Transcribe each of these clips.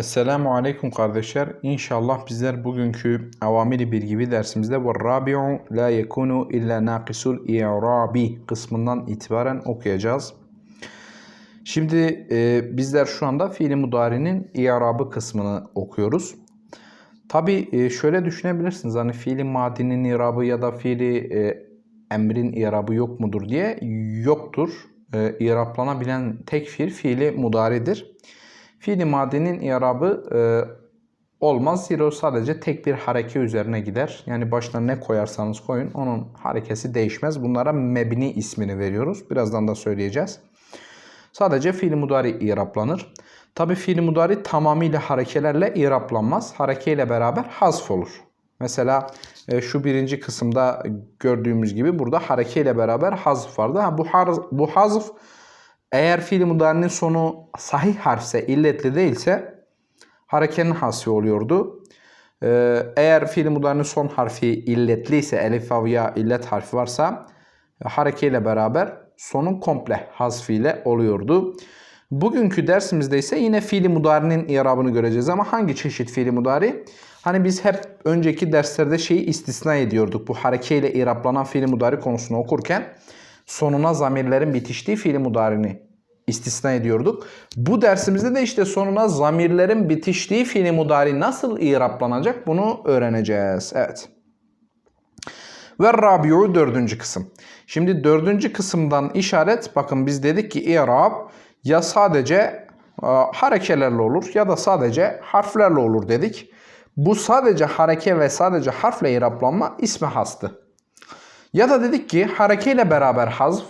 Esselamu Aleyküm kardeşler. İnşallah bizler bugünkü avamili bir gibi dersimizde ve rabi'u la yekunu illa naqisul i'rabi kısmından itibaren okuyacağız. Şimdi e, bizler şu anda fiili mudari'nin i'rabı kısmını okuyoruz. Tabi e, şöyle düşünebilirsiniz hani fiili madinin i'rabı ya da fiili e, emrin i'rabı yok mudur diye yoktur. E, i'rablanabilen tek fiil fiili mudaridir. Fiili madinin i'rabı e, olmaz. Zira sadece tek bir hareke üzerine gider. Yani başına ne koyarsanız koyun onun harekesi değişmez. Bunlara mebni ismini veriyoruz. Birazdan da söyleyeceğiz. Sadece fiili mudari i'raplanır. Tabi fiili mudari tamamıyla harekelerle i'raplanmaz. Harekeyle beraber hazf olur. Mesela e, şu birinci kısımda gördüğümüz gibi burada harekeyle beraber hazf vardı. Ha, bu, har, bu hazf eğer fiil mudarinin sonu sahih harfse, illetli değilse harekenin hasfi oluyordu. Ee, eğer fiil mudarinin son harfi illetliyse, elif vav ya illet harfi varsa harekeyle beraber sonun komple hasfiyle oluyordu. Bugünkü dersimizde ise yine fiili mudarinin irabını göreceğiz ama hangi çeşit fiili mudari? Hani biz hep önceki derslerde şeyi istisna ediyorduk. Bu harekeyle iraplanan fiili mudari konusunu okurken sonuna zamirlerin bitiştiği fiili mudarini istisna ediyorduk. Bu dersimizde de işte sonuna zamirlerin bitiştiği fiili mudari nasıl iraplanacak bunu öğreneceğiz. Evet. Ve rabiu dördüncü kısım. Şimdi dördüncü kısımdan işaret bakın biz dedik ki irab ya sadece e, harekelerle olur ya da sadece harflerle olur dedik. Bu sadece hareke ve sadece harfle iraplanma ismi hastı. Ya da dedik ki harekeyle beraber hazf,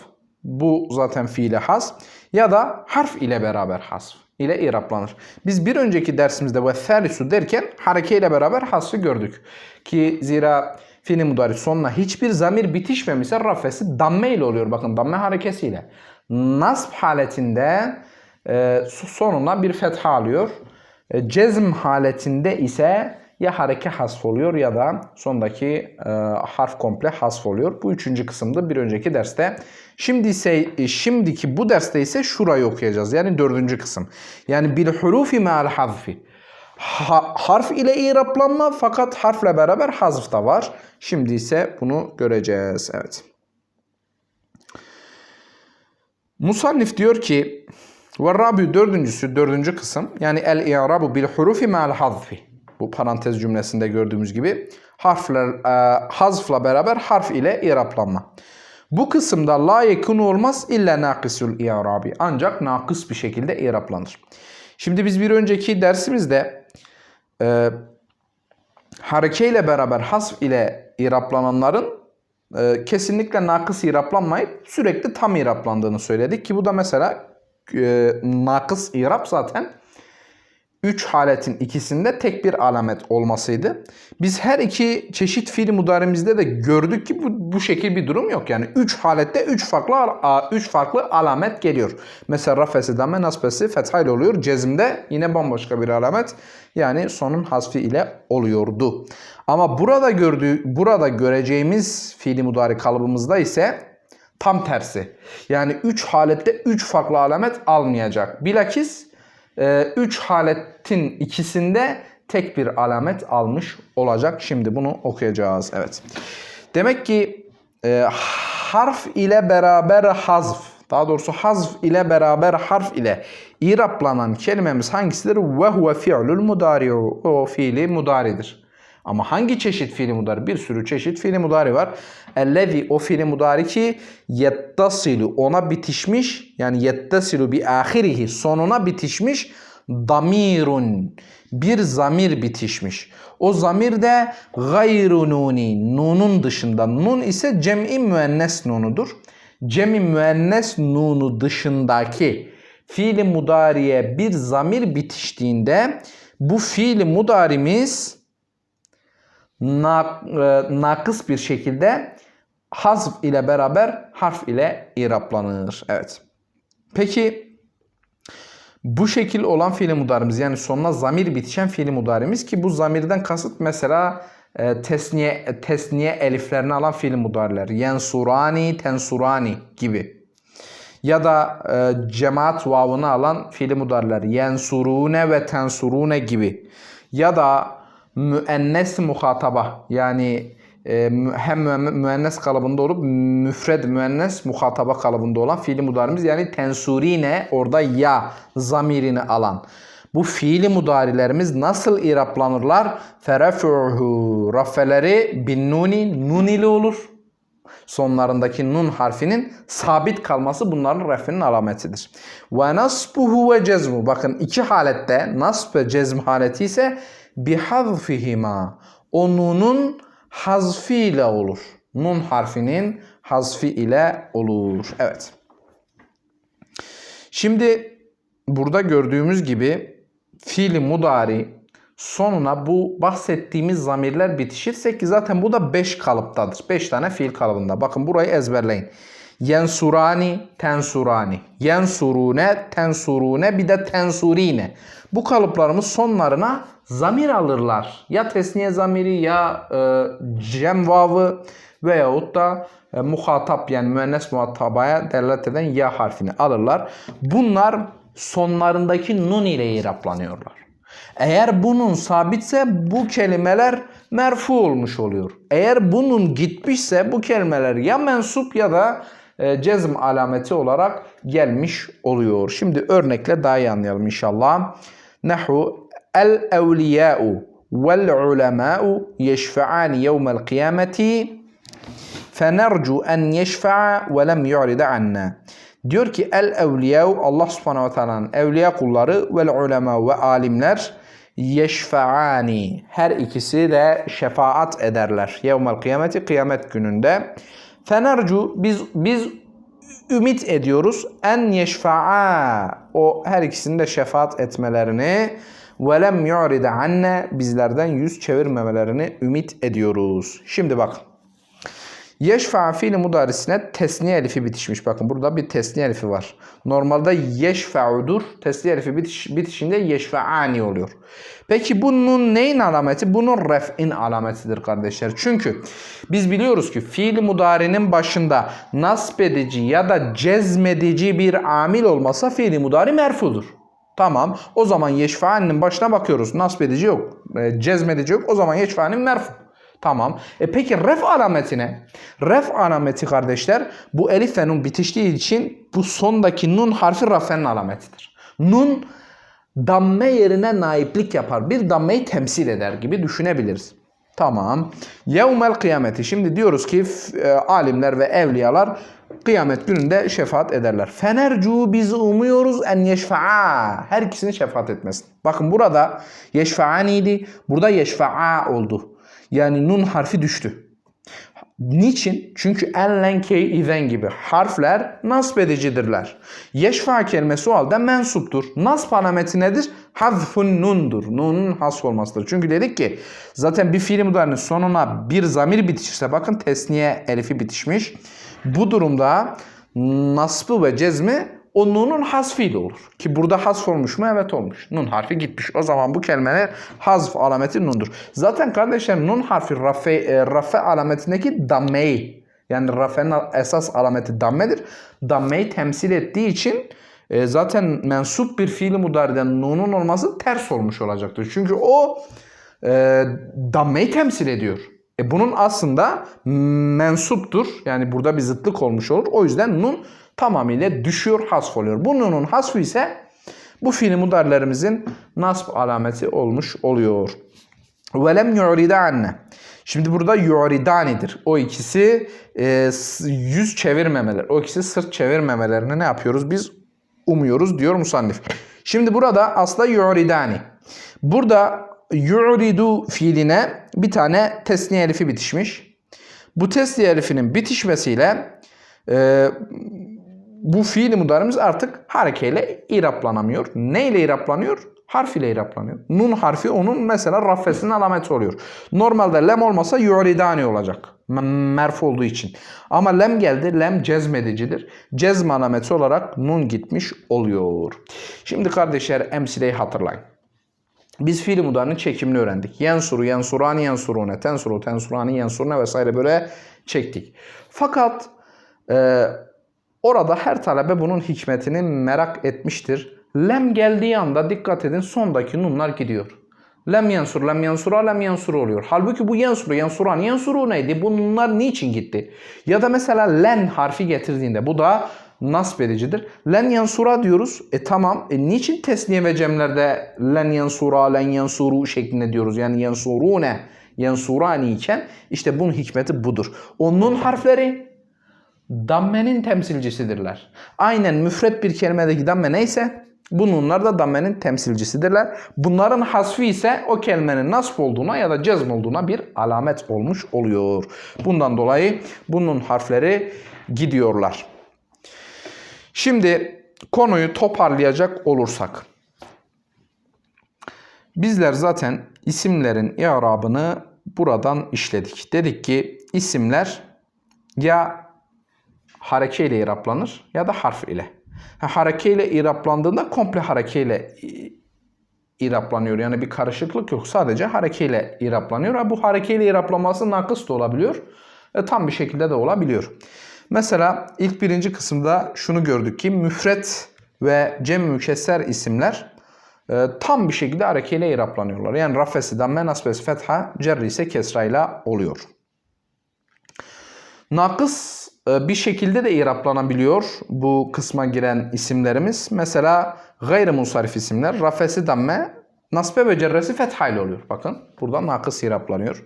bu zaten fiile has ya da harf ile beraber hasf ile iraplanır. Biz bir önceki dersimizde ve thalisu derken harekeyle beraber hasfı gördük. Ki zira fiili mudari sonuna hiçbir zamir bitişmemişse rafesi damme ile oluyor. Bakın damme harekesiyle. Nasb haletinde e, sonuna bir fetha alıyor. E, cezm haletinde ise ya hareke hasf oluyor ya da sondaki e, harf komple hasf oluyor. Bu üçüncü kısımda bir önceki derste. Şimdi ise e, şimdiki bu derste ise şurayı okuyacağız. Yani dördüncü kısım. Yani bil hurufi me'al hazfi. Ha, harf ile iraplanma fakat harfle beraber hazf da var. Şimdi ise bunu göreceğiz. Evet. Musannif diyor ki ve rabi dördüncüsü dördüncü kısım yani el i'rabu bil hurufi me'al hazfi bu parantez cümlesinde gördüğümüz gibi harfler e, hazfla beraber harf ile iraplanma. Bu kısımda la yekunu olmaz illa nakisul i'rabi. Ancak nakıs bir şekilde iraplanır. Şimdi biz bir önceki dersimizde e, hareke beraber hasf ile iraplananların e, kesinlikle nakıs iraplanmayıp sürekli tam iraplandığını söyledik ki bu da mesela e, nakıs irap zaten 3 haletin ikisinde tek bir alamet olmasıydı. Biz her iki çeşit fiil mudarimizde de gördük ki bu, bu şekil bir durum yok. Yani 3 halette 3 farklı 3 farklı alamet geliyor. Mesela rafesi damme nasbesi fethayla oluyor. Cezimde yine bambaşka bir alamet. Yani sonun hasfi ile oluyordu. Ama burada gördüğü burada göreceğimiz fiili mudari kalıbımızda ise tam tersi. Yani 3 halette 3 farklı alamet almayacak. Bilakis 3 ee, haletin ikisinde tek bir alamet almış olacak. Şimdi bunu okuyacağız. Evet. Demek ki e, harf ile beraber hazf, daha doğrusu hazf ile beraber harf ile iraplanan kelimemiz hangisidir? Ve huve fi'lul mudari'u. O fiili mudaridir. Ama hangi çeşit fiili mudari? Bir sürü çeşit fiili mudari var. Ellezi o fiili mudari ki yettasilu ona bitişmiş yani yettasilu bi ahirihi sonuna bitişmiş damirun bir zamir bitişmiş. O zamir de gayru nuni nunun dışında. Nun ise cem'i müennes nunudur. Cem'i müennes nunu dışındaki fiili mudariye bir zamir bitiştiğinde bu fiili mudarimiz na, e, nakıs bir şekilde hazf ile beraber harf ile iraplanır. Evet. Peki bu şekil olan fiili mudarimiz yani sonuna zamir bitişen fiili mudarimiz ki bu zamirden kasıt mesela e, tesniye, tesniye eliflerini alan fiili mudariler. Yensurani, tensurani gibi. Ya da e, cemaat vavını alan fiili mudariler. Yensurune ve tensurune gibi. Ya da müennes muhataba yani e, hem müen- müennes kalıbında olup müfred müennes muhataba kalıbında olan fiili mudarimiz yani tensurine orada ya zamirini alan. Bu fiili mudarilerimiz nasıl iraplanırlar? Ferefuhu raffeleri bin nuni nun ile olur. Sonlarındaki nun harfinin sabit kalması bunların refinin alametidir. Ve nasbuhu ve cezmu. Bakın iki halette nasb ve cezm haleti ise bihazfihima. O nunun hazfi ile olur. Nun harfinin hazfi ile olur. Evet. Şimdi burada gördüğümüz gibi fiili mudari sonuna bu bahsettiğimiz zamirler bitişirse ki zaten bu da 5 kalıptadır. 5 tane fiil kalıbında. Bakın burayı ezberleyin. Yensurani, tensurani. Yensurune, tensurune bir de tensurine. Bu kalıplarımız sonlarına zamir alırlar. Ya tesniye zamiri ya e, cem vavı veyahut da e, muhatap yani müennes muhatabaya delalet eden ya harfini alırlar. Bunlar sonlarındaki nun ile iraplanıyorlar. Eğer bunun sabitse bu kelimeler merfu olmuş oluyor. Eğer bunun gitmişse bu kelimeler ya mensup ya da e, cezm alameti olarak gelmiş oluyor. Şimdi örnekle daha iyi anlayalım inşallah. Nahu el evliya'u vel ulema'u yeşfa'ani yevmel kıyameti fenercu en yeşfa'a ve lem yu'rida anna. Diyor ki el evliyau Allah subhanahu ve teala'nın evliya kulları vel ulema ve alimler yeşfa'ani. Her ikisi de şefaat ederler. Yevmel kıyameti kıyamet gününde. Fenercu biz biz ümit ediyoruz en yeşfa'a o her ikisinin de şefaat etmelerini ve lem yu'rida anne bizlerden yüz çevirmemelerini ümit ediyoruz. Şimdi bakın. Yeşfa fiili mudarisine tesniye elifi bitişmiş. Bakın burada bir tesniye elifi var. Normalde yeşfa'udur. Tesniye elifi bitiş, bitişinde yeşfa'ani oluyor. Peki bunun neyin alameti? Bunun ref'in alametidir kardeşler. Çünkü biz biliyoruz ki fiili mudarinin başında nasb edici ya da cezmedici bir amil olmasa fiili mudari merfudur. Tamam. O zaman yeşfa'aninin başına bakıyoruz. Nasb edici yok. e, Cezmedici yok. O zaman yeşfa'anin merfu. Tamam. E peki ref alametine? Ref alameti kardeşler bu elif ve nun bitiştiği için bu sondaki nun harfi rafenin alametidir. Nun damme yerine naiplik yapar. Bir dammeyi temsil eder gibi düşünebiliriz. Tamam. Yevmel kıyameti. Şimdi diyoruz ki e, alimler ve evliyalar kıyamet gününde şefaat ederler. Fenercu biz umuyoruz en yeşfa'a. Her ikisini şefaat etmesin. Bakın burada yeşfa'aniydi. Burada yeşfa'a oldu. Yani nun harfi düştü. Niçin? Çünkü en, len, key, izen gibi harfler nasb edicidirler. Yeşfa kelimesi o halde mensuptur. Nasb alameti nedir? Hazfun nundur. Nunun hasf olmasıdır. Çünkü dedik ki zaten bir fiil mudarinin sonuna bir zamir bitişirse bakın tesniye elifi bitişmiş. Bu durumda nasbı ve cezmi o nunun hasfiyle olur. Ki burada hasf olmuş mu? Evet olmuş. Nun harfi gitmiş. O zaman bu kelimeler hazf alameti nundur. Zaten kardeşler nun harfi rafe, e, rafe alametindeki dammeyi yani rafenin esas alameti dammedir. Dammeyi temsil ettiği için e, zaten mensup bir fiili mudariden nunun olması ters olmuş olacaktır. Çünkü o e, dammeyi temsil ediyor. E, bunun aslında mensuptur. Yani burada bir zıtlık olmuş olur. O yüzden nun tamamıyla düşüyor, hasf oluyor. Bu nunun hasfı ise bu fiil mudarlerimizin nasb alameti olmuş oluyor. Velem yu'rida anne. Şimdi burada yu'ridanidir. O ikisi e, yüz çevirmemeler. O ikisi sırt çevirmemelerini ne yapıyoruz? Biz umuyoruz diyor musannif. Şimdi burada aslında yu'ridani. Burada yu'ridu fiiline bir tane tesniye elifi bitişmiş. Bu tesniye elifinin bitişmesiyle e, bu fiil mudarimiz artık harekeyle iraplanamıyor. Ne ile iraplanıyor? Harf ile iraplanıyor. Nun harfi onun mesela raffesinin alameti oluyor. Normalde lem olmasa yuridani olacak. M- Merfu olduğu için. Ama lem geldi. Lem cezmedicidir. Cezm alameti olarak nun gitmiş oluyor. Şimdi kardeşler emsileyi hatırlayın. Biz fiil mudarının çekimini öğrendik. Yensuru, yensurani, yensurune, tensuru, tensurani, yensurune vesaire böyle çektik. Fakat e, Orada her talebe bunun hikmetini merak etmiştir. Lem geldiği anda dikkat edin sondaki nunlar gidiyor. Lem yansur, lem yansura, lem yansur oluyor. Halbuki bu yansuru, yansuran, yansuru neydi? Bunlar niçin gitti? Ya da mesela len harfi getirdiğinde bu da nasp edicidir. Len yansura diyoruz. E tamam. E niçin tesniye ve cemlerde len yansura, len yansuru şeklinde diyoruz? Yani yansurune, yansurani iken işte bunun hikmeti budur. Onun harfleri dammenin temsilcisidirler. Aynen müfret bir kelimedeki damme neyse bunlar da dammenin temsilcisidirler. Bunların hasfi ise o kelimenin nasb olduğuna ya da cezm olduğuna bir alamet olmuş oluyor. Bundan dolayı bunun harfleri gidiyorlar. Şimdi konuyu toparlayacak olursak. Bizler zaten isimlerin i'rabını buradan işledik. Dedik ki isimler ya harekeyle iraplanır ya da harf ile. Ha, harekeyle iraplandığında komple harekeyle i- iraplanıyor. Yani bir karışıklık yok. Sadece harekeyle iraplanıyor. Ha, bu harekeyle iraplanması nakıs da olabiliyor. E, tam bir şekilde de olabiliyor. Mesela ilk birinci kısımda şunu gördük ki müfret ve cem mükesser isimler e, tam bir şekilde harekeyle iraplanıyorlar. Yani rafesi, damme, nasbesi, fetha, cerri ise kesrayla oluyor. Nakıs e, bir şekilde de iraplanabiliyor bu kısma giren isimlerimiz. Mesela gayri munsarif isimler rafesi damme nasbe ve cerresi fethayla oluyor. Bakın burada nakıs iraplanıyor.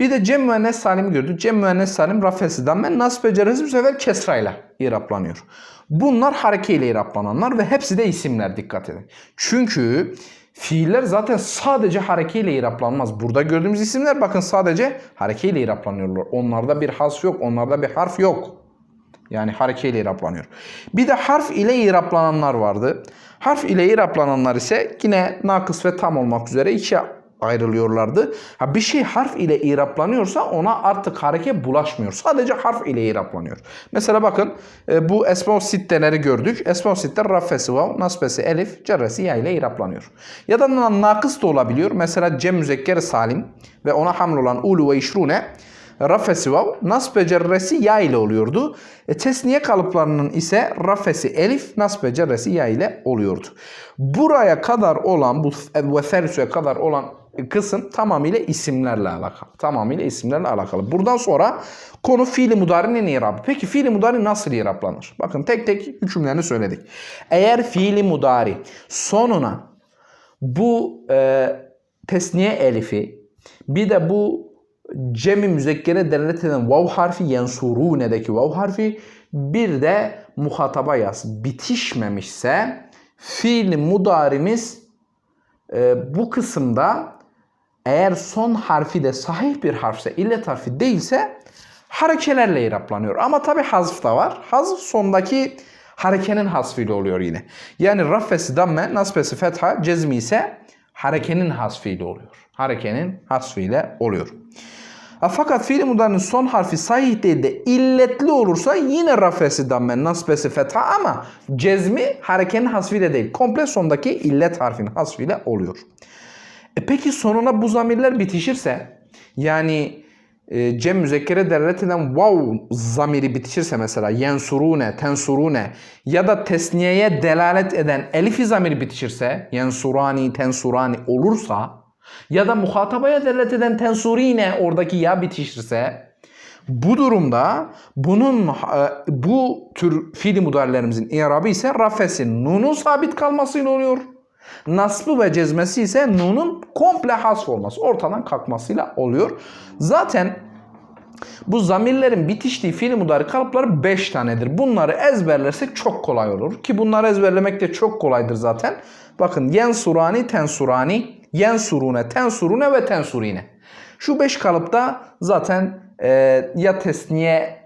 Bir de cem müennes salim gördük. Cem müennes salim rafesi damme nasbe cerresi bu sefer kesrayla iraplanıyor. Bunlar harekeyle iraplananlar ve hepsi de isimler dikkat edin. Çünkü fiiller zaten sadece harekeyle iraplanmaz. Burada gördüğümüz isimler bakın sadece harekeyle iraplanıyorlar. Onlarda bir has yok, onlarda bir harf yok. Yani harekeyle iraplanıyor. Bir de harf ile iraplananlar vardı. Harf ile iraplananlar ise yine nakıs ve tam olmak üzere ikiye ayrılıyorlardı. Ha bir şey harf ile iraplanıyorsa ona artık hareke bulaşmıyor. Sadece harf ile iraplanıyor. Mesela bakın e, bu esma sitteleri gördük. Esma sitteler raffesi vav, nasbesi elif, cerresi ya ile iraplanıyor. Ya da na- nakıs da olabiliyor. Mesela cem müzekker salim ve ona haml olan ulu ve işrune Rafesi vav, nasbe cerresi ya ile oluyordu. E, tesniye kalıplarının ise rafesi elif, nasbe cerresi ya ile oluyordu. Buraya kadar olan, bu ve kadar olan kısım tamamıyla isimlerle alakalı. Tamamıyla isimlerle alakalı. Buradan sonra konu fiili mudarinin irabı. Peki fiili mudari nasıl iraplanır? Bakın tek tek hükümlerini söyledik. Eğer fiili mudari sonuna bu e, tesniye elifi bir de bu cemi müzekkere delalet eden vav harfi yansurune'deki vav harfi bir de muhataba yaz bitişmemişse fiil mudarimiz e, bu kısımda eğer son harfi de sahih bir harfse illet harfi değilse harekelerle iraplanıyor. Ama tabi hazf da var. Hazf sondaki harekenin hasfiyle oluyor yine. Yani raffesi damme, nasbesi fetha, cezmi ise harekenin hasfiyle oluyor. Harekenin hasfiyle oluyor. Fakat fiil mudarinin son harfi sahih değil de illetli olursa yine rafesi damme, nasbesi fetha ama cezmi harekenin hasfiyle değil. Komple sondaki illet harfinin hasfiyle oluyor. E peki sonuna bu zamirler bitişirse yani e, cem müzekkere delalet eden vav zamiri bitişirse mesela yensurune, tensurune ya da tesniyeye delalet eden elifi zamiri bitişirse yensurani, tensurani olursa ya da muhatabaya delalet eden tensurine oradaki ya bitişirse bu durumda bunun e, bu tür fiili mudarelerimizin i'rabı ise rafesi nunun sabit kalmasıyla oluyor. Nasbı ve cezmesi ise nunun komple hasf olması, ortadan kalkmasıyla oluyor. Zaten bu zamirlerin bitiştiği fiil mudari kalıpları 5 tanedir. Bunları ezberlersek çok kolay olur. Ki bunları ezberlemek de çok kolaydır zaten. Bakın yensurani, tensurani, yensurune, tensurune ve tensurine. Şu 5 kalıpta zaten e, ya tesniye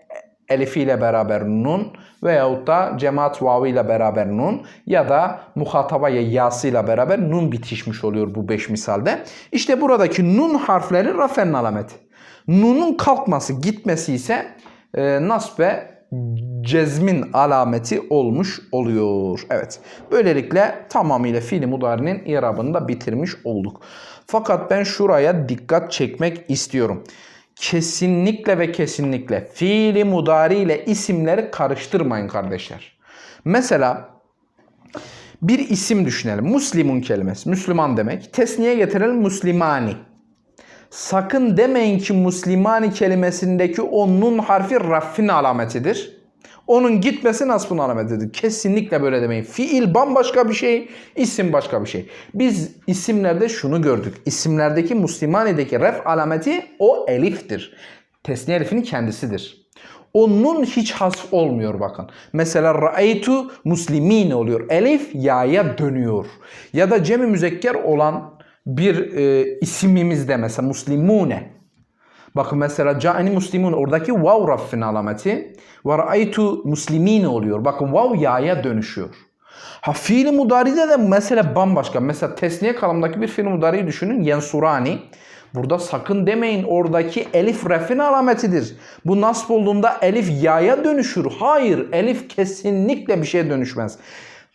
elifiyle beraber nun veyahut da cemaat vavi ile beraber nun ya da muhataba ya yasıyla beraber nun bitişmiş oluyor bu 5 misalde. İşte buradaki nun harfleri rafenin alameti. Nun'un kalkması, gitmesi ise e, nasbe cezmin alameti olmuş oluyor. Evet. Böylelikle tamamıyla fiili mudarinin irabını da bitirmiş olduk. Fakat ben şuraya dikkat çekmek istiyorum. Kesinlikle ve kesinlikle fiili mudari ile isimleri karıştırmayın kardeşler. Mesela bir isim düşünelim. Muslimun kelimesi. Müslüman demek. Tesniye getirelim Müslimani. Sakın demeyin ki Müslimani kelimesindeki o nun harfi raffin alametidir. Onun gitmesi nasbın alametidir. Kesinlikle böyle demeyin. Fiil bambaşka bir şey, isim başka bir şey. Biz isimlerde şunu gördük. İsimlerdeki Müslimani'deki ref alameti o eliftir. Tesniye elifinin kendisidir. O nun hiç hasf olmuyor bakın. Mesela ra'aytu muslimin oluyor. Elif ya'ya dönüyor. Ya da cemi müzekker olan bir e, isimimizde mesela muslimune. Bakın mesela ca'ani muslimun oradaki vav raffin alameti ve ra'aytu muslimin oluyor. Bakın vav ya'ya dönüşüyor. Ha fiili mudaride de mesela bambaşka. Mesela tesniye kalamdaki bir fiil mudariyi düşünün. Yensurani. Burada sakın demeyin oradaki elif refin alametidir. Bu nasb olduğunda elif ya'ya dönüşür. Hayır elif kesinlikle bir şeye dönüşmez.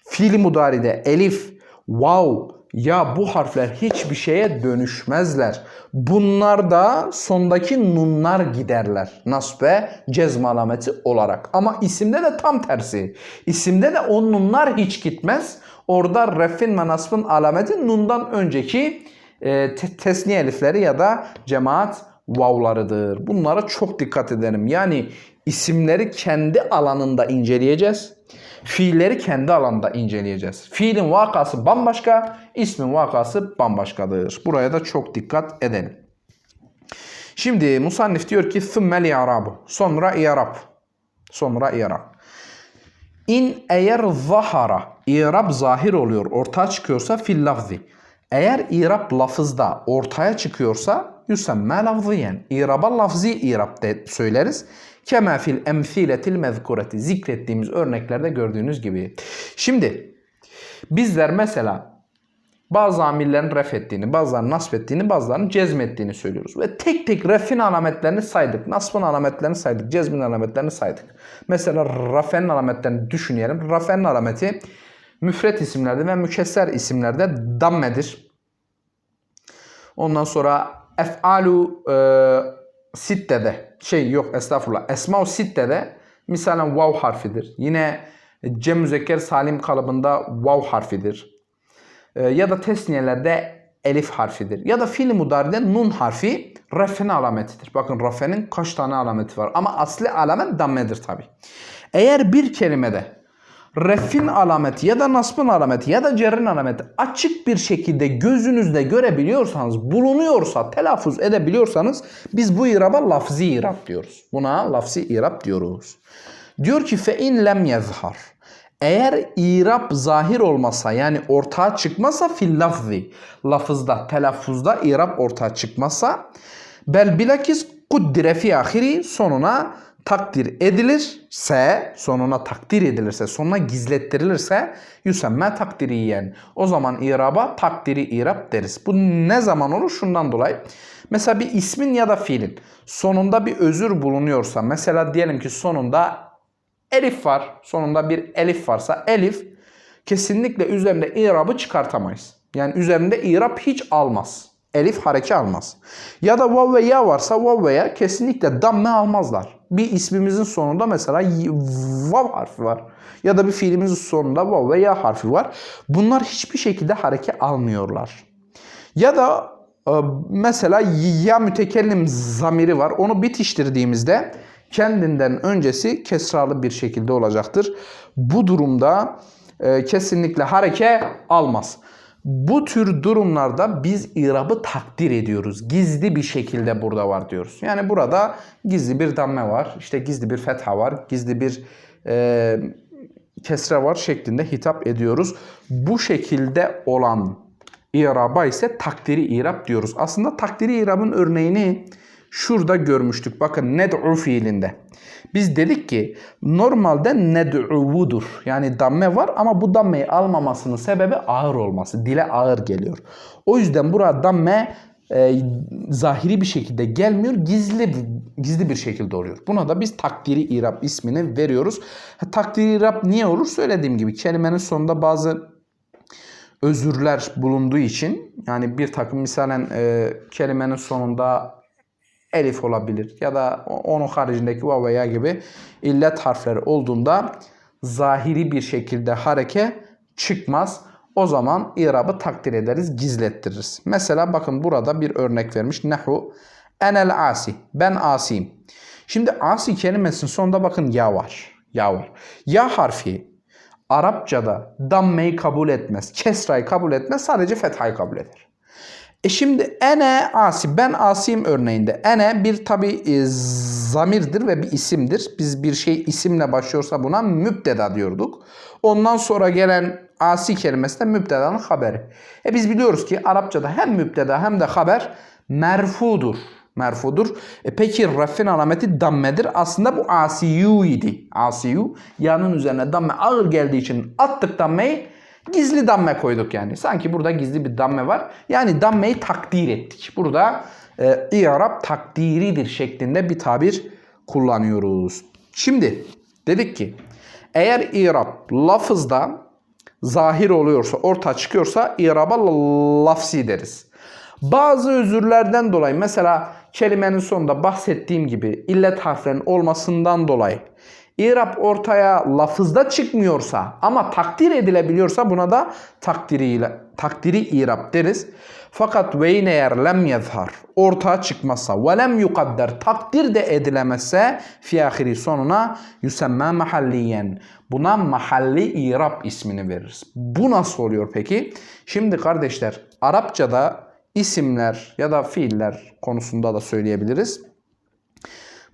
Fiili mudaride elif, vav, ya bu harfler hiçbir şeye dönüşmezler. Bunlar da sondaki nunlar giderler. Nasbe cezm alameti olarak. Ama isimde de tam tersi. İsimde de o nunlar hiç gitmez. Orada refin ve nasbın alameti nundan önceki e, te- elifleri ya da cemaat vavlarıdır. Bunlara çok dikkat edelim. Yani isimleri kendi alanında inceleyeceğiz Fiilleri kendi alanda inceleyeceğiz. Fiilin vakası bambaşka, ismin vakası bambaşkadır. Buraya da çok dikkat edelim. Şimdi musannif diyor ki ثُمَّ الْيَعْرَابُ Sonra i'rab. Sonra i'rab. İn eğer zahara i'rab zahir oluyor, ortaya çıkıyorsa fil lafzi. Eğer i'rab lafızda ortaya çıkıyorsa yüsemme lafziyen. İ'raba lafzi i'rab de söyleriz. Kema fil emsiletil mezkureti. Zikrettiğimiz örneklerde gördüğünüz gibi. Şimdi bizler mesela bazı amirlerin ref ettiğini, bazılarının nasb ettiğini, bazılarının cezm ettiğini söylüyoruz. Ve tek tek refin alametlerini saydık. Nasbın alametlerini saydık. Cezmin alametlerini saydık. Mesela rafenin alametlerini düşünelim. Rafenin alameti müfret isimlerde ve mükesser isimlerde dammedir. Ondan sonra ef'alu e, sittede şey yok estağfurullah esma-u sittede misalen vav harfidir. Yine cem müzekker salim kalıbında vav harfidir. E, ya da tesniyelerde elif harfidir. Ya da fiil mudaride nun harfi rafenin alametidir. Bakın rafenin kaç tane alameti var ama asli alamet dammedir tabi. Eğer bir kelimede refin alameti ya da nasbın alameti ya da cerrin alameti açık bir şekilde gözünüzde görebiliyorsanız, bulunuyorsa, telaffuz edebiliyorsanız biz bu iraba lafzi irab diyoruz. Buna lafzi irab diyoruz. Diyor ki fe in lem yezhar. Eğer irab zahir olmasa yani ortaya çıkmasa fil lafzi. Lafızda, telaffuzda irab ortaya çıkmasa bel bilakis kuddire fi ahiri sonuna takdir edilirse, sonuna takdir edilirse, sonuna gizlettirilirse yüsemme takdiriyen. O zaman iraba takdiri irab deriz. Bu ne zaman olur? Şundan dolayı. Mesela bir ismin ya da fiilin sonunda bir özür bulunuyorsa, mesela diyelim ki sonunda elif var, sonunda bir elif varsa elif kesinlikle üzerinde irabı çıkartamayız. Yani üzerinde irab hiç almaz. Elif hareke almaz. Ya da vav ve ya varsa vav ve ya kesinlikle damme almazlar. Bir ismimizin sonunda mesela vav harfi var. Ya da bir fiilimizin sonunda vav ve ya harfi var. Bunlar hiçbir şekilde hareke almıyorlar. Ya da e, mesela ya mütekellim zamiri var. Onu bitiştirdiğimizde kendinden öncesi kesralı bir şekilde olacaktır. Bu durumda e, kesinlikle hareke almaz. Bu tür durumlarda biz irabı takdir ediyoruz. Gizli bir şekilde burada var diyoruz. Yani burada gizli bir damme var, işte gizli bir fetha var, gizli bir e, kesre var şeklinde hitap ediyoruz. Bu şekilde olan iraba ise takdiri irab diyoruz. Aslında takdiri irabın örneğini şurada görmüştük. Bakın ned'u fiilinde. Biz dedik ki normalde ned'uvudur. Yani damme var ama bu dammeyi almamasının sebebi ağır olması. Dile ağır geliyor. O yüzden burada damme e, zahiri bir şekilde gelmiyor. Gizli gizli bir şekilde oluyor. Buna da biz takdiri irab ismini veriyoruz. Ha, takdiri irab niye olur? Söylediğim gibi kelimenin sonunda bazı özürler bulunduğu için yani bir takım misalen e, kelimenin sonunda elif olabilir ya da onun haricindeki vav veya gibi illet harfleri olduğunda zahiri bir şekilde hareke çıkmaz. O zaman irabı takdir ederiz, gizlettiririz. Mesela bakın burada bir örnek vermiş. Nehu enel asi. Ben asiyim. Şimdi asi kelimesinin sonunda bakın ya var. Ya var. Ya harfi Arapçada dammeyi kabul etmez. Kesrayı kabul etmez. Sadece fethayı kabul eder. E şimdi ene asi ben asiyim örneğinde ene bir tabi e, zamirdir ve bir isimdir. Biz bir şey isimle başlıyorsa buna müpteda diyorduk. Ondan sonra gelen asi kelimesi de müptedanın haberi. E biz biliyoruz ki Arapçada hem müpteda hem de haber merfudur. Merfudur. E peki rafin alameti dammedir. Aslında bu asiyu idi. Asiyu yanın üzerine damme ağır geldiği için attık dammeyi gizli damme koyduk yani. Sanki burada gizli bir damme var. Yani dammeyi takdir ettik. Burada e, i'rab takdiridir şeklinde bir tabir kullanıyoruz. Şimdi dedik ki eğer i'rab lafızda zahir oluyorsa, orta çıkıyorsa i'raba lafzi deriz. Bazı özürlerden dolayı mesela kelimenin sonunda bahsettiğim gibi illet harflerinin olmasından dolayı İrab ortaya lafızda çıkmıyorsa ama takdir edilebiliyorsa buna da takdiri, takdiri irab deriz. Fakat ve yine eğer lem yezhar ortaya çıkmazsa ve lem yukadder takdir de edilemezse fi ahiri sonuna yüsemme mahalliyen. Buna mahalli irab ismini veririz. Bu nasıl oluyor peki? Şimdi kardeşler Arapçada isimler ya da fiiller konusunda da söyleyebiliriz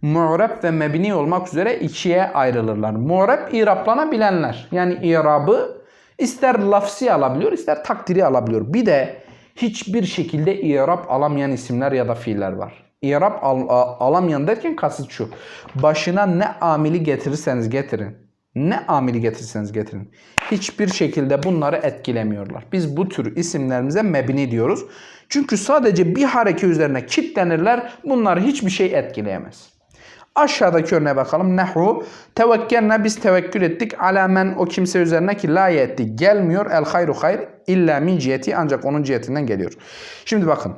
mu'rab ve mebni olmak üzere ikiye ayrılırlar. Mu'rab iraplanabilenler. Yani irabı ister lafsi alabiliyor ister takdiri alabiliyor. Bir de hiçbir şekilde irab alamayan isimler ya da fiiller var. İrab al, alamayan derken kasıt şu. Başına ne amili getirirseniz getirin. Ne amili getirirseniz getirin. Hiçbir şekilde bunları etkilemiyorlar. Biz bu tür isimlerimize mebni diyoruz. Çünkü sadece bir hareke üzerine kitlenirler. Bunları hiçbir şey etkileyemez. Aşağıdaki örneğe bakalım. Nehu tevekkelne biz tevekkül ettik. Alamen o kimse üzerine ki la yetti. Gelmiyor. El hayru hayr illa min ciheti ancak onun cihetinden geliyor. Şimdi bakın.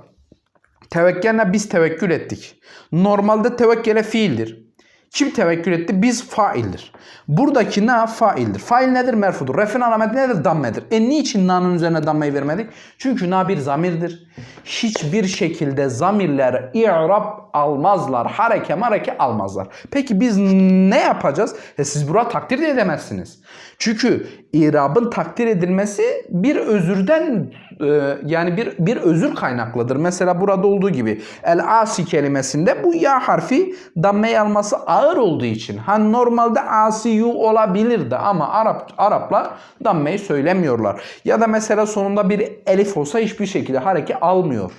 Tevekkelne biz tevekkül ettik. Normalde tevekkele fiildir. Kim tevekkül etti? Biz faildir. Buradaki na faildir. Fail nedir? Merfudur. Refin alameti nedir? Dammedir. E niçin na'nın üzerine dammeyi vermedik? Çünkü na bir zamirdir. Hiçbir şekilde zamirler i'rab almazlar. Hareke mareke almazlar. Peki biz ne yapacağız? E siz burada takdir de edemezsiniz. Çünkü i'rabın takdir edilmesi bir özürden e, yani bir bir özür kaynaklıdır. Mesela burada olduğu gibi el asi kelimesinde bu ya harfi dammeyi alması ağır olduğu için. Ha normalde asiyu olabilirdi ama Arap Araplar dammeyi söylemiyorlar. Ya da mesela sonunda bir elif olsa hiçbir şekilde hareke almıyor.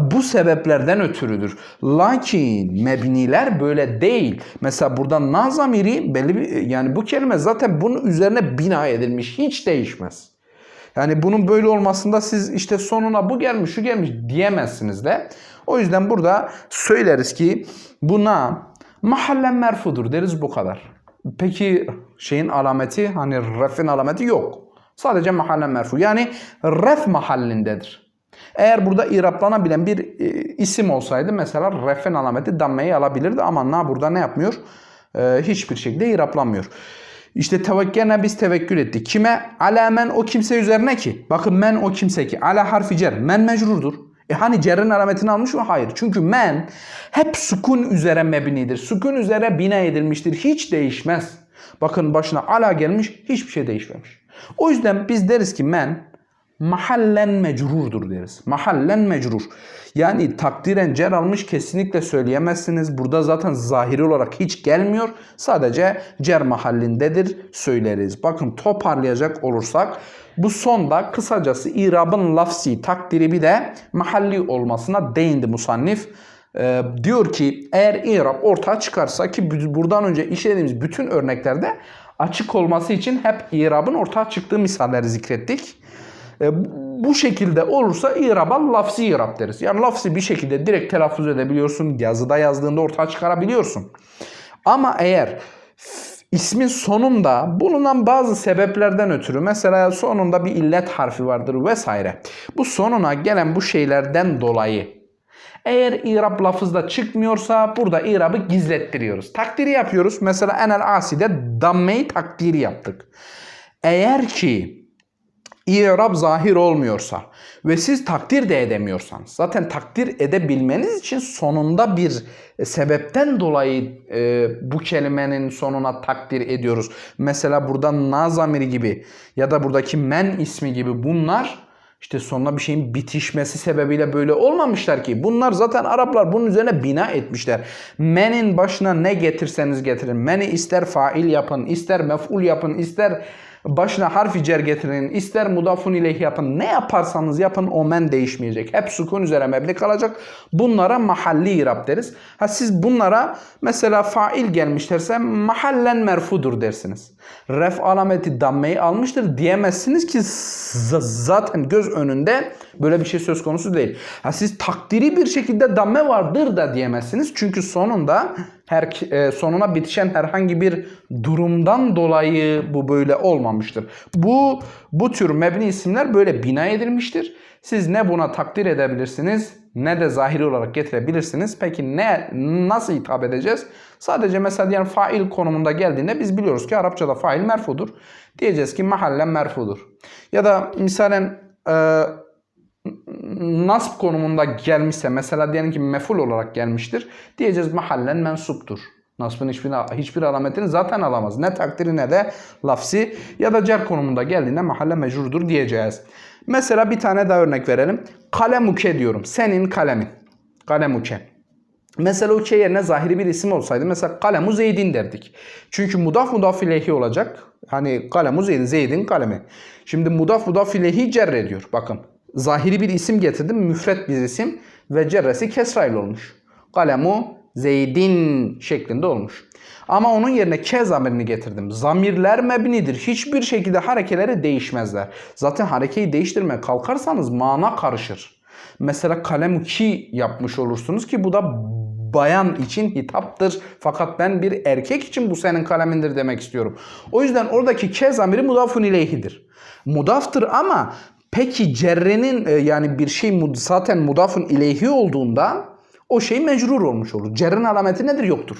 Bu sebeplerden ötürüdür. Lakin mebniler böyle değil. Mesela burada nazamiri belli bir yani bu kelime zaten bunun üzerine bina edilmiş. Hiç değişmez. Yani bunun böyle olmasında siz işte sonuna bu gelmiş şu gelmiş diyemezsiniz de. O yüzden burada söyleriz ki buna mahallen merfudur deriz bu kadar. Peki şeyin alameti hani refin alameti yok. Sadece mahallen merfu. Yani ref mahallindedir. Eğer burada iraplanabilen bir e, isim olsaydı mesela refin alameti dammeyi alabilirdi ama na burada ne yapmıyor? E, hiçbir şekilde iraplanmıyor. İşte tevekkene biz tevekkül ettik. Kime? Ala men o kimse üzerine ki. Bakın men o kimse ki. Ala harfi cer. Men mecrurdur. E hani cerrin alametini almış mı? Hayır. Çünkü men hep sukun üzere mebnidir. Sukun üzere bina edilmiştir. Hiç değişmez. Bakın başına ala gelmiş hiçbir şey değişmemiş. O yüzden biz deriz ki men mahallen mecrurdur deriz. Mahallen mecrur. Yani takdiren cer almış kesinlikle söyleyemezsiniz. Burada zaten zahiri olarak hiç gelmiyor. Sadece cer mahallindedir söyleriz. Bakın toparlayacak olursak bu sonda kısacası irabın lafsi takdiri bir de mahalli olmasına değindi musannif. Ee, diyor ki eğer irab ortaya çıkarsa ki buradan önce işlediğimiz bütün örneklerde açık olması için hep irabın ortaya çıktığı misalleri zikrettik. E, bu şekilde olursa iraba lafzi irab deriz. Yani lafzi bir şekilde direkt telaffuz edebiliyorsun. Yazıda yazdığında ortaya çıkarabiliyorsun. Ama eğer ismin sonunda bulunan bazı sebeplerden ötürü mesela sonunda bir illet harfi vardır vesaire. Bu sonuna gelen bu şeylerden dolayı Eğer İrab lafızda çıkmıyorsa burada İrab'ı gizlettiriyoruz. Takdiri yapıyoruz. Mesela enel aside dammeyi takdiri yaptık. Eğer ki İrab zahir olmuyorsa ve siz takdir de edemiyorsanız zaten takdir edebilmeniz için sonunda bir e, sebepten dolayı e, bu kelimenin sonuna takdir ediyoruz. Mesela burada na zamiri gibi ya da buradaki men ismi gibi bunlar işte sonuna bir şeyin bitişmesi sebebiyle böyle olmamışlar ki. Bunlar zaten Araplar bunun üzerine bina etmişler. Men'in başına ne getirseniz getirin. Men'i ister fail yapın, ister mef'ul yapın, ister başına harfi cer getirin, ister mudafun ileyh yapın. Ne yaparsanız yapın o men değişmeyecek. Hep sukun üzere mebni kalacak. Bunlara mahalli irab deriz. Ha siz bunlara mesela fail gelmişlerse mahallen merfudur dersiniz. Ref alameti dammeyi almıştır diyemezsiniz ki zaten göz önünde böyle bir şey söz konusu değil. Ha siz takdiri bir şekilde damme vardır da diyemezsiniz. Çünkü sonunda her e, sonuna bitişen herhangi bir durumdan dolayı bu böyle olmamıştır. Bu bu tür mebni isimler böyle bina edilmiştir. Siz ne buna takdir edebilirsiniz ne de zahiri olarak getirebilirsiniz. Peki ne nasıl hitap edeceğiz? Sadece mesela diyelim fail konumunda geldiğinde biz biliyoruz ki Arapçada fail merfudur. Diyeceğiz ki mahallen merfudur. Ya da misalen e, nasb konumunda gelmişse mesela diyelim ki meful olarak gelmiştir. Diyeceğiz mahallen mensuptur. Nasbın hiçbir, hiçbir alametini zaten alamaz. Ne takdiri ne de lafsi ya da cer konumunda geldiğinde mahalle mecrudur diyeceğiz. Mesela bir tane daha örnek verelim. Kalemuke diyorum. Senin kalemin. Kalemuke. Mesela uke yerine zahiri bir isim olsaydı mesela kalemu Zeydin derdik. Çünkü mudaf mudaf ileyhi olacak. Hani kalemu Zeydin, Zeydin kalemi. Şimdi mudaf mudaf ileyhi cer ediyor. Bakın zahiri bir isim getirdim. Müfret bir isim ve cerresi kesrayla olmuş. Kalemu Zeydin şeklinde olmuş. Ama onun yerine ke zamirini getirdim. Zamirler mebnidir. Hiçbir şekilde harekeleri değişmezler. Zaten harekeyi değiştirmeye kalkarsanız mana karışır. Mesela kalem ki yapmış olursunuz ki bu da bayan için hitaptır. Fakat ben bir erkek için bu senin kalemindir demek istiyorum. O yüzden oradaki ke zamiri mudafun ileyhidir. Mudaftır ama peki cerrenin e, yani bir şey zaten mudafun ileyhi olduğunda o şey mecrur olmuş olur. Cerrin alameti nedir? Yoktur.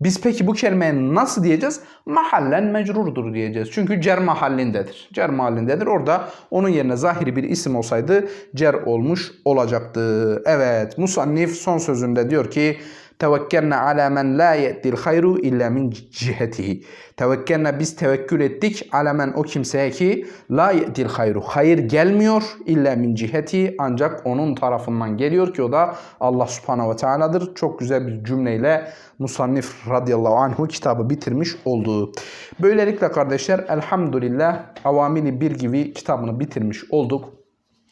Biz peki bu kelimeye nasıl diyeceğiz? Mahallen mecrurdur diyeceğiz. Çünkü cer mahallindedir. Cer mahallindedir. Orada onun yerine zahiri bir isim olsaydı cer olmuş olacaktı. Evet Musannif son sözünde diyor ki Tevekkelne ala men la ye'til hayru illa min cihetihi. Tevekkelne biz tevekkül ettik ala men o kimseye ki la ye'til hayru. Hayır gelmiyor illa min ciheti ancak onun tarafından geliyor ki o da Allah subhanahu ve teala'dır. Çok güzel bir cümleyle Musannif radıyallahu anhu kitabı bitirmiş olduğu. Böylelikle kardeşler elhamdülillah Avamili bir gibi kitabını bitirmiş olduk.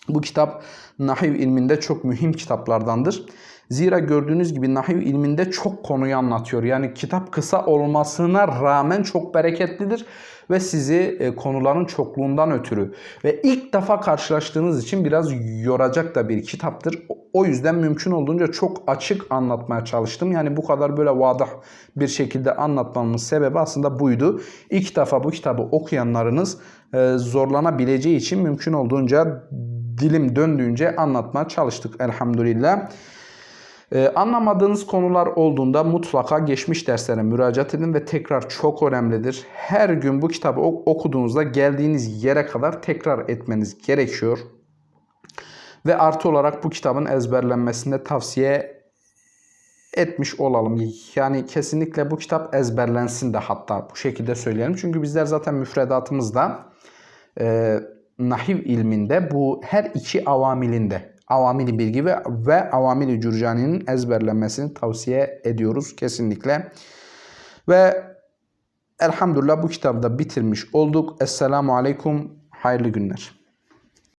Bu kitap nahiv ilminde çok mühim kitaplardandır. Zira gördüğünüz gibi nahiv ilminde çok konuyu anlatıyor. Yani kitap kısa olmasına rağmen çok bereketlidir ve sizi e, konuların çokluğundan ötürü ve ilk defa karşılaştığınız için biraz yoracak da bir kitaptır. O yüzden mümkün olduğunca çok açık anlatmaya çalıştım. Yani bu kadar böyle vadah bir şekilde anlatmamın sebebi aslında buydu. İlk defa bu kitabı okuyanlarınız e, zorlanabileceği için mümkün olduğunca dilim döndüğünce anlatmaya çalıştık elhamdülillah. Ee, anlamadığınız konular olduğunda mutlaka geçmiş derslere müracaat edin ve tekrar çok önemlidir. Her gün bu kitabı okuduğunuzda geldiğiniz yere kadar tekrar etmeniz gerekiyor. Ve artı olarak bu kitabın ezberlenmesinde tavsiye etmiş olalım. Yani kesinlikle bu kitap ezberlensin de hatta bu şekilde söyleyelim. Çünkü bizler zaten müfredatımızda e, nahiv ilminde bu her iki avamilinde avamili bilgi ve, ve avamili cürcaninin ezberlenmesini tavsiye ediyoruz kesinlikle. Ve elhamdülillah bu kitabı da bitirmiş olduk. Esselamu Aleyküm. Hayırlı günler.